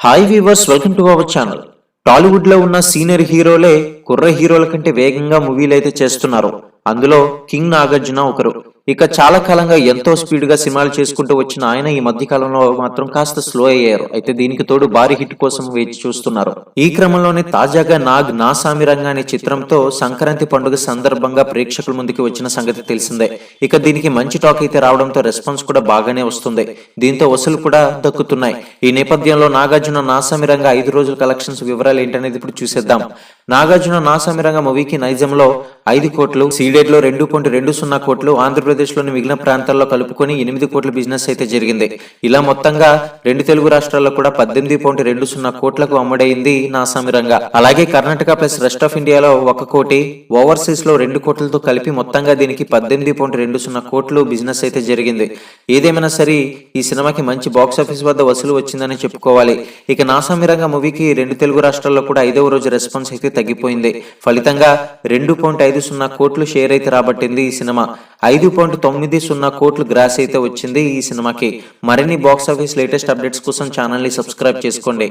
Hi viewers welcome to our channel టాలీవుడ్లో ఉన్న senior హీరోలే కుర్ర హీరోల కంటే వేగంగా మూవీలు అయితే చేస్తున్నారు. అందులో కింగ్ నాగార్జున ఒకరు. ఇక చాలా కాలంగా ఎంతో స్పీడ్గా సినిమాలు చేసుకుంటూ వచ్చిన ఆయన ఈ మధ్య కాలంలో మాత్రం కాస్త స్లో అయ్యారు. అయితే దీనికి తోడు భారీ హిట్ కోసం వేచి చూస్తున్నారు. ఈ క్రమంలోనే తాజాగా నాగ్ నా సామిరంగా అనే చిత్రంతో సంక్రాంతి పండుగ సందర్భంగా ప్రేక్షకుల ముందుకి వచ్చిన సంగతి తెలిసిందే. ఇక దీనికి మంచి టాక్ అయితే రావడంతో రెస్పాన్స్ కూడా బాగానే వస్తుంది. దీంతో వసూలు కూడా దక్కుతున్నాయి. ఈ నేపథ్యంలో నాగార్జున నాసామి సామిరంగా ఐదు రోజుల కలెక్షన్స్ వివరాలు ఏంటనేది ఇప్పుడు చూసేద్దాం. నాగార్జున నా సామిరంగా మూవీకి నైజంలో ఐదు కోట్లు సీడెడ్లో రెండు పాయింట్ రెండు సున్నా కోట్లు ఆంధ్రప్రదేశ్ ఆంధ్రప్రదేశ్లోని మిగిలిన ప్రాంతాల్లో కలుపుకొని ఎనిమిది కోట్ల బిజినెస్ అయితే జరిగింది. ఇలా మొత్తంగా రెండు తెలుగు రాష్ట్రాల్లో కూడా పద్దెనిమిది పాయింట్ రెండు సున్నా కోట్లకు అమ్ముడైంది నాసామిరంగా అలాగే కర్ణాటక ప్లస్ రెస్ట్ ఆఫ్ ఇండియాలో ఒక కోటి ఓవర్సీస్లో రెండు కోట్లతో కలిపి మొత్తంగా దీనికి పద్దెనిమిది పాయింట్ రెండు సున్నా కోట్లు బిజినెస్ అయితే జరిగింది. ఏదేమైనా సరే ఈ సినిమాకి మంచి బాక్స్ ఆఫీస్ వద్ద వసూలు వచ్చిందని చెప్పుకోవాలి. ఇక నాసామిరంగా మూవీకి రెండు తెలుగు రాష్ట్రాల్లో కూడా ఐదవ రోజు రెస్పాన్స్ అయితే తగ్గిపోయింది. ఫలితంగా రెండు పాయింట్ ఐదు సున్నా కోట్లు షేర్ అయితే రాబట్టింది ఈ సినిమా. ఐదు పాయింట్ తొమ్మిది సున్నా కోట్లు గ్రాస్ అయితే వచ్చింది ఈ సినిమాకి. మరిన్ని బాక్స్ ఆఫీస్ లేటెస్ట్ అప్డేట్స్ కోసం ఛానల్ని సబ్స్క్రైబ్ చేసుకోండి.